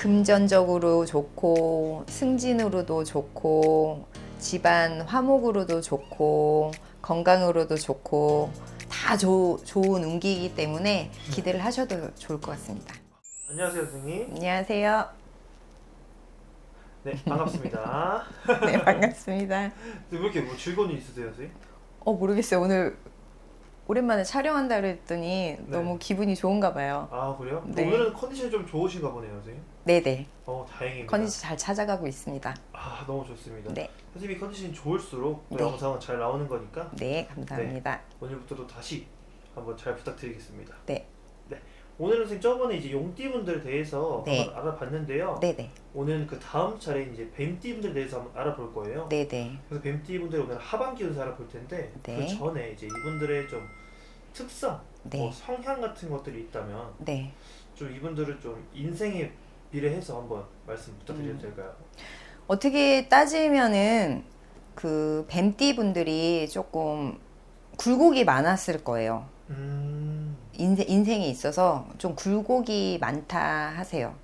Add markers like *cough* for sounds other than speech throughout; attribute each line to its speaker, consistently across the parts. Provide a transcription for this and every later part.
Speaker 1: 금전적으로 좋고 승진으로도 좋고 집안 화목으로도 좋고 건강으로도 좋고 다 조, 좋은 운기이기 때문에 기대를 하셔도 좋을 것 같습니다.
Speaker 2: 안녕하세요, 선생님.
Speaker 1: 안녕하세요.
Speaker 2: 네, 반갑습니다. *laughs*
Speaker 1: 네 반갑습니다.
Speaker 2: 근데 왜 이렇게 뭐 즐거운 일 있으세요, 선생님?
Speaker 1: 어 모르겠어요 오늘 오랜만에 촬영한다 그랬더니
Speaker 2: 네.
Speaker 1: 너무 기분이 좋은가 봐요.
Speaker 2: 아, 그래요?
Speaker 1: 네.
Speaker 2: 오늘은 컨디션이 좀 좋으신가 보네요, 선생님.
Speaker 1: 네네
Speaker 2: 어, 다행입니다.
Speaker 1: 컨디션 잘 찾아가고 있습니다.
Speaker 2: 아, 너무 좋습니다.
Speaker 1: 네.
Speaker 2: 선생님이 컨디션이 좋을수록 또
Speaker 1: 네.
Speaker 2: 영상은 잘 나오는 거니까
Speaker 1: 네 감사합니다.
Speaker 2: 오늘부터도 다시 한번 잘 부탁드리겠습니다.
Speaker 1: 네.
Speaker 2: 네. 오늘은 선생님 저번에 이제 용띠분들에 대해서
Speaker 1: 네.
Speaker 2: 한번 알아봤는데요.
Speaker 1: 네네
Speaker 2: 오늘 그 다음 차례 이제 뱀띠분들에 대해서 한번 알아볼 거예요.
Speaker 1: 네네
Speaker 2: 그래서 뱀띠분들 오늘 하반기 운세 알아볼 텐데
Speaker 1: 네.
Speaker 2: 그 전에 이제 이분들의 좀 특성,
Speaker 1: 네
Speaker 2: 뭐 성향 같은 것들이 있다면
Speaker 1: 네.
Speaker 2: 좀 이분들을 좀 인생에 비례해서 한번 말씀 부탁드려도
Speaker 1: 음.
Speaker 2: 될까요?
Speaker 1: 어떻게 따지면은 그 뱀띠 분들이 조금 굴곡이 많았을 거예요.
Speaker 2: 음,
Speaker 1: 인생, 인생에 있어서 좀 굴곡이 많다 하세요.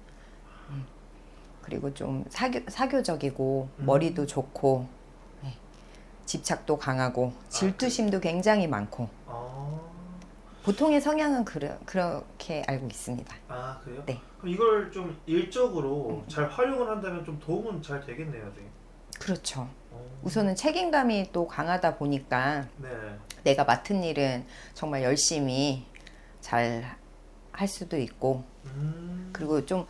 Speaker 1: 음. 그리고 좀 사교, 사교적이고
Speaker 2: 음.
Speaker 1: 머리도 좋고 네. 집착도 강하고 질투심도 굉장히 많고
Speaker 2: 아,
Speaker 1: 보통의 성향은 그러, 그렇게 알고 있습니다.
Speaker 2: 아 그래요?
Speaker 1: 네.
Speaker 2: 그럼 이걸 좀 일적으로 잘 활용을 한다면 좀 도움은 잘 되겠네요, 선생님.
Speaker 1: 그렇죠.
Speaker 2: 어,
Speaker 1: 우선은 책임감이 또 강하다 보니까
Speaker 2: 네,
Speaker 1: 내가 맡은 일은 정말 열심히 잘 할 수도 있고
Speaker 2: 음,
Speaker 1: 그리고 좀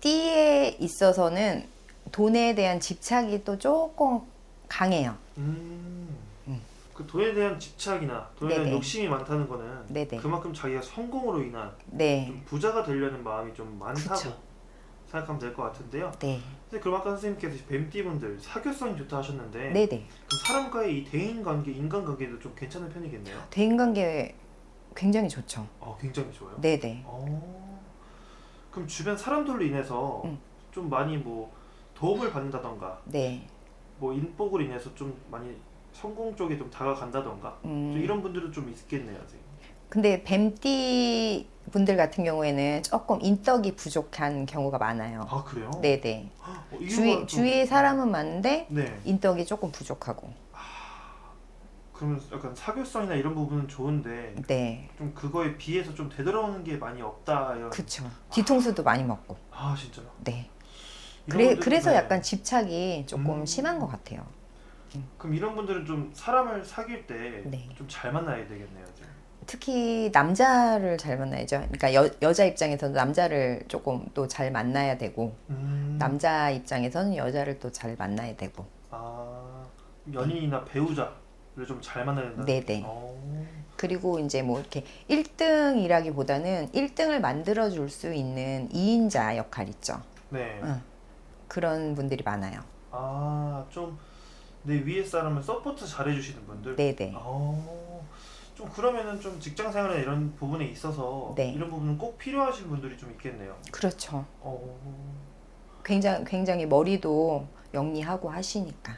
Speaker 1: 띠에 있어서는 돈에 대한 집착이 또 조금 강해요.
Speaker 2: 음,
Speaker 1: 음.
Speaker 2: 그 돈에 대한 집착이나 돈에 대한. 욕심이 많다는 거는
Speaker 1: 네네.
Speaker 2: 그만큼 자기가 성공으로 인한
Speaker 1: 네.
Speaker 2: 좀 부자가 되려는 마음이 좀 많다고
Speaker 1: 그쵸.
Speaker 2: 생각하면 될 것 같은데요.
Speaker 1: 네.
Speaker 2: 근데 그럼 아까 선생님께서 뱀띠분들 사교성이 좋다 하셨는데
Speaker 1: 네네.
Speaker 2: 그럼 사람과의 이 대인 관계, 인간 관계도 좀 괜찮은 편이겠네요.
Speaker 1: 대인관계 굉장히 좋죠.
Speaker 2: 어, 굉장히 좋아요.
Speaker 1: 네네.
Speaker 2: 어, 그럼 주변 사람들로 인해서
Speaker 1: 음.
Speaker 2: 좀 많이 뭐 도움을 받는다던가
Speaker 1: 네.
Speaker 2: 뭐 인복으로 인해서 좀 많이 성공 쪽에 좀 다가간다던가 좀
Speaker 1: 음,
Speaker 2: 이런 분들은 좀 있겠네요, 선생님.
Speaker 1: 근데 뱀띠 분들 같은 경우에는 조금 인덕이 부족한 경우가 많아요.
Speaker 2: 아 그래요?
Speaker 1: 네네.
Speaker 2: 어, 이유가
Speaker 1: 주위,
Speaker 2: 좀-
Speaker 1: 주위에 사람은 많은데
Speaker 2: 네.
Speaker 1: 인덕이 조금 부족하고.
Speaker 2: 그러면 약간 사교성이나 이런 부분은 좋은데
Speaker 1: 네.
Speaker 2: 좀 그거에 비해서 좀 되돌아오는 게 많이 없다 이런.
Speaker 1: 그쵸. 뒤통수도 많이 먹고.
Speaker 2: 아 진짜요?
Speaker 1: 네.
Speaker 2: 이런
Speaker 1: 그래,
Speaker 2: 분들은-
Speaker 1: 그래서
Speaker 2: 네.
Speaker 1: 약간 집착이 조금
Speaker 2: 음.
Speaker 1: 심한 것 같아요.
Speaker 2: 그럼 이런 분들은 좀 사람을 사귈 때좀잘
Speaker 1: 네.
Speaker 2: 만나야 되겠네요. 이제.
Speaker 1: 특히 남자를 잘 만나야죠. 그러니까 여, 여자 입장에서는 남자를 조금 또 잘 만나야 되고,
Speaker 2: 음.
Speaker 1: 남자 입장에서는 여자를 또 잘 만나야 되고.
Speaker 2: 아 연인이나 배우자를 좀 잘 만나야 된다.
Speaker 1: 네네.
Speaker 2: 어.
Speaker 1: 그리고 이제 뭐 이렇게 1등이라기보다는 1등을 만들어 줄 수 있는 2인자 역할 있죠.
Speaker 2: 네.
Speaker 1: 응. 그런 분들이 많아요.
Speaker 2: 아좀 내 위에 사람을 서포트 잘해주시는 분들.
Speaker 1: 네네.
Speaker 2: 어. 좀 그러면은 좀 직장 생활이나 이런 부분에 있어서
Speaker 1: 네.
Speaker 2: 이런 부분은 꼭 필요하신 분들이 좀 있겠네요.
Speaker 1: 그렇죠.
Speaker 2: 어.
Speaker 1: 굉장히, 굉장히 머리도 영리하고 하시니까.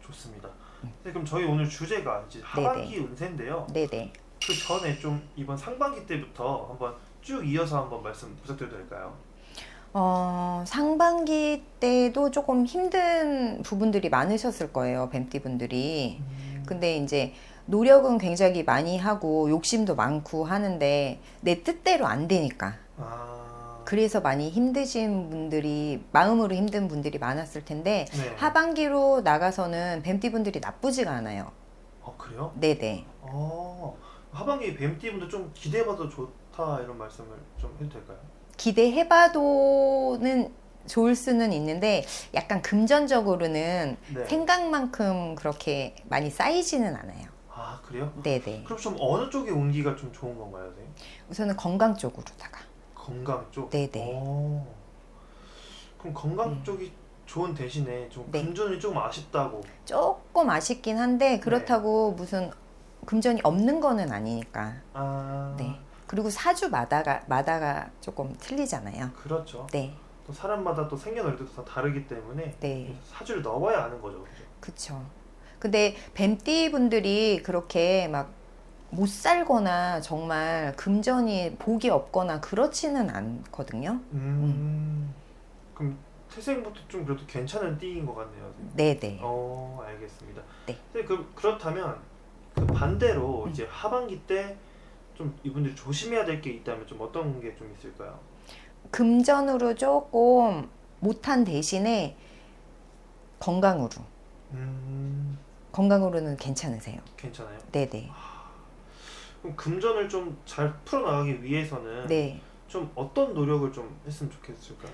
Speaker 2: 좋습니다.
Speaker 1: 음.
Speaker 2: 네, 그럼 저희 오늘 주제가 이제 하반기 운세인데요.
Speaker 1: 네네.
Speaker 2: 그 전에 좀 이번 상반기 때부터 한번 쭉 이어서 한번 말씀 부탁드려도 될까요?
Speaker 1: 어, 상반기 때도 조금 힘든 부분들이 많으셨을 거예요, 뱀띠 분들이. 근데 이제 노력은 굉장히 많이 하고 욕심도 많고 하는데 내 뜻대로 안 되니까.
Speaker 2: 아.
Speaker 1: 그래서 많이 힘드신 분들이, 마음으로 힘든 분들이 많았을 텐데
Speaker 2: 네.
Speaker 1: 하반기로 나가서는 뱀띠 분들이 나쁘지가 않아요.
Speaker 2: 어 그래요?
Speaker 1: 네네.
Speaker 2: 어 하반기 뱀띠 분들 좀 기대해봐도 좋다 이런 말씀을 좀 해도 될까요?
Speaker 1: 기대해봐도는 좋을 수는 있는데 약간 금전적으로는
Speaker 2: 네.
Speaker 1: 생각만큼 그렇게 많이 쌓이지는 않아요.
Speaker 2: 아 그래요?
Speaker 1: 네네.
Speaker 2: 그럼 좀 어느 쪽의 운기가 좀 좋은 건가요, 선생님?
Speaker 1: 우선은 건강 쪽으로다가.
Speaker 2: 건강 쪽.
Speaker 1: 네네.
Speaker 2: 어. 그럼 건강
Speaker 1: 음.
Speaker 2: 쪽이 좋은 대신에 좀
Speaker 1: 네.
Speaker 2: 금전이 조금 아쉽다고.
Speaker 1: 조금 아쉽긴 한데 그렇다고
Speaker 2: 네.
Speaker 1: 무슨 금전이 없는 거는 아니니까.
Speaker 2: 아.
Speaker 1: 네. 그리고 사주마다가 마다가 조금 틀리잖아요.
Speaker 2: 그렇죠.
Speaker 1: 네.
Speaker 2: 또 사람마다 또 생년월일도 다 다르기 때문에
Speaker 1: 네.
Speaker 2: 사주를 넣어봐야 아는 거죠. 그죠?
Speaker 1: 그쵸. 근데 뱀띠 분들이 그렇게 막 못 살거나 정말 금전이 복이 없거나 그렇지는 않거든요.
Speaker 2: 음. 그럼 태생부터 좀 그래도 괜찮은 띠인 것 같네요. 선생님.
Speaker 1: 네네.
Speaker 2: 어, 알겠습니다.
Speaker 1: 네.
Speaker 2: 선생님, 그럼 그렇다면 그 반대로
Speaker 1: 음.
Speaker 2: 이제 하반기 때 좀 이분들이 조심해야 될 게 있다면 좀 어떤 게 좀 있을까요?
Speaker 1: 금전으로 조금 못한 대신에 건강으로.
Speaker 2: 음,
Speaker 1: 건강으로는 괜찮으세요.
Speaker 2: 괜찮아요.
Speaker 1: 네네.
Speaker 2: 그럼 금전을 좀 잘 풀어나가기 위해서는
Speaker 1: 네.
Speaker 2: 좀 어떤 노력을 좀 했으면 좋겠을까요?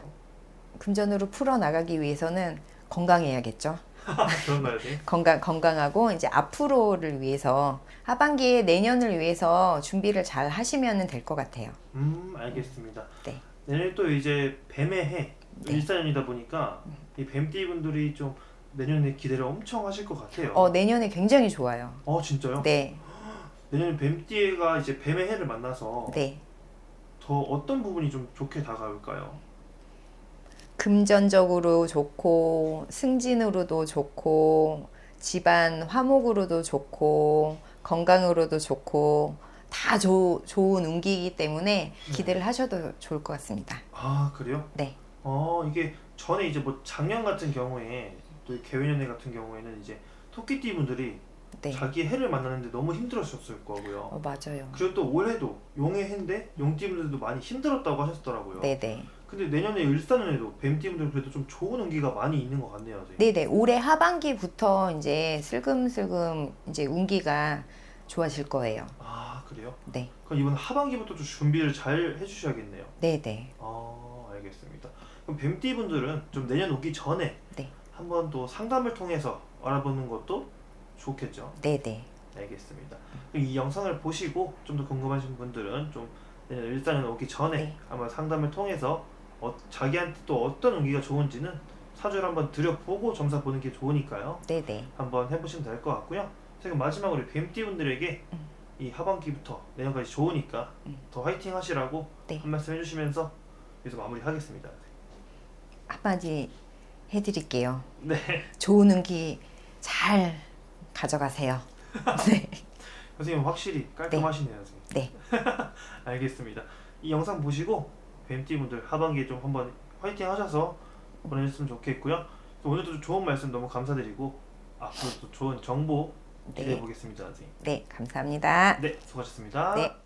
Speaker 1: 금전으로 풀어 나가기 위해서는 건강해야겠죠. *laughs*
Speaker 2: 그런가요? *laughs*
Speaker 1: 건강 건강하고 이제 앞으로를 위해서 하반기에 내년을 위해서 준비를 잘 하시면 될것 같아요.
Speaker 2: 음, 알겠습니다.
Speaker 1: 네.
Speaker 2: 내년에 또 이제 뱀의 해
Speaker 1: 네.
Speaker 2: 일사년이다 보니까 이 뱀띠 분들이 좀 내년에 기대를 엄청 하실 것 같아요.
Speaker 1: 어 내년에 굉장히 좋아요.
Speaker 2: 어, 진짜요?
Speaker 1: 네,
Speaker 2: 내년에 뱀띠가 이제 뱀의 해를 만나서
Speaker 1: 네.
Speaker 2: 더 어떤 부분이 좀 좋게 다가올까요?
Speaker 1: 금전적으로 좋고 승진으로도 좋고 집안 화목으로도 좋고 건강으로도 좋고 다 조, 좋은 운기이기 때문에 기대를 하셔도 좋을 것 같습니다.
Speaker 2: 아, 그래요?
Speaker 1: 네.
Speaker 2: 어, 이게 전에 이제 뭐 작년 같은 경우에 또 개회년회 같은 경우에는 이제 토끼띠 분들이
Speaker 1: 네.
Speaker 2: 자기 해를 만나는데 너무 힘들었었을 거고요.
Speaker 1: 어, 맞아요.
Speaker 2: 그리고 또 올해도 용의 해인데 용띠 분들도 많이 힘들었다고 하셨더라고요.
Speaker 1: 네네.
Speaker 2: 근데 내년에 일사년에도 뱀띠 분들 그래도 좀 좋은 운기가 많이 있는 것 같네요. 선생님.
Speaker 1: 네네. 올해 하반기부터 이제 슬금슬금 이제 운기가 좋아질 거예요.
Speaker 2: 아, 그래요?
Speaker 1: 네.
Speaker 2: 그럼 이번 하반기부터 좀 준비를 잘 해주셔야겠네요.
Speaker 1: 네네.
Speaker 2: 아, 알겠습니다. 그럼 뱀띠 분들은 좀 내년 오기 전에
Speaker 1: 네.
Speaker 2: 한번 또 상담을 통해서 알아보는 것도 좋겠죠.
Speaker 1: 네네.
Speaker 2: 알겠습니다. 이 영상을 보시고 좀 더 궁금하신 분들은 좀 일사년 오기 전에
Speaker 1: 네.
Speaker 2: 한번 상담을 통해서 어, 자기한테 또 어떤 운기가 좋은지는 사주를 한번 들여보고 점사 보는 게 좋으니까요.
Speaker 1: 네네.
Speaker 2: 한번 해보시면 될 것 같고요. 지금 마지막으로 뱀띠 분들에게
Speaker 1: 음.
Speaker 2: 이 하반기부터 내년까지 좋으니까
Speaker 1: 음.
Speaker 2: 더 화이팅 하시라고
Speaker 1: 네.
Speaker 2: 한 말씀 해주시면서 여기서 마무리하겠습니다.
Speaker 1: 한마디 해드릴게요.
Speaker 2: 네.
Speaker 1: 좋은 운기 잘 가져가세요. *laughs* 네.
Speaker 2: 선생님 확실히 깔끔하시네요. 선생님.
Speaker 1: 네. *laughs*
Speaker 2: 알겠습니다. 이 영상 보시고 뱀띠 분들 하반기에 좀 한번 화이팅 하셔서 보내셨으면 좋겠고요. 또 오늘도 좋은 말씀 너무 감사드리고 앞으로 또 좋은 정보 기대해
Speaker 1: 네.
Speaker 2: 보겠습니다. 선생님.
Speaker 1: 네. 감사합니다.
Speaker 2: 네, 수고하셨습니다.
Speaker 1: 네.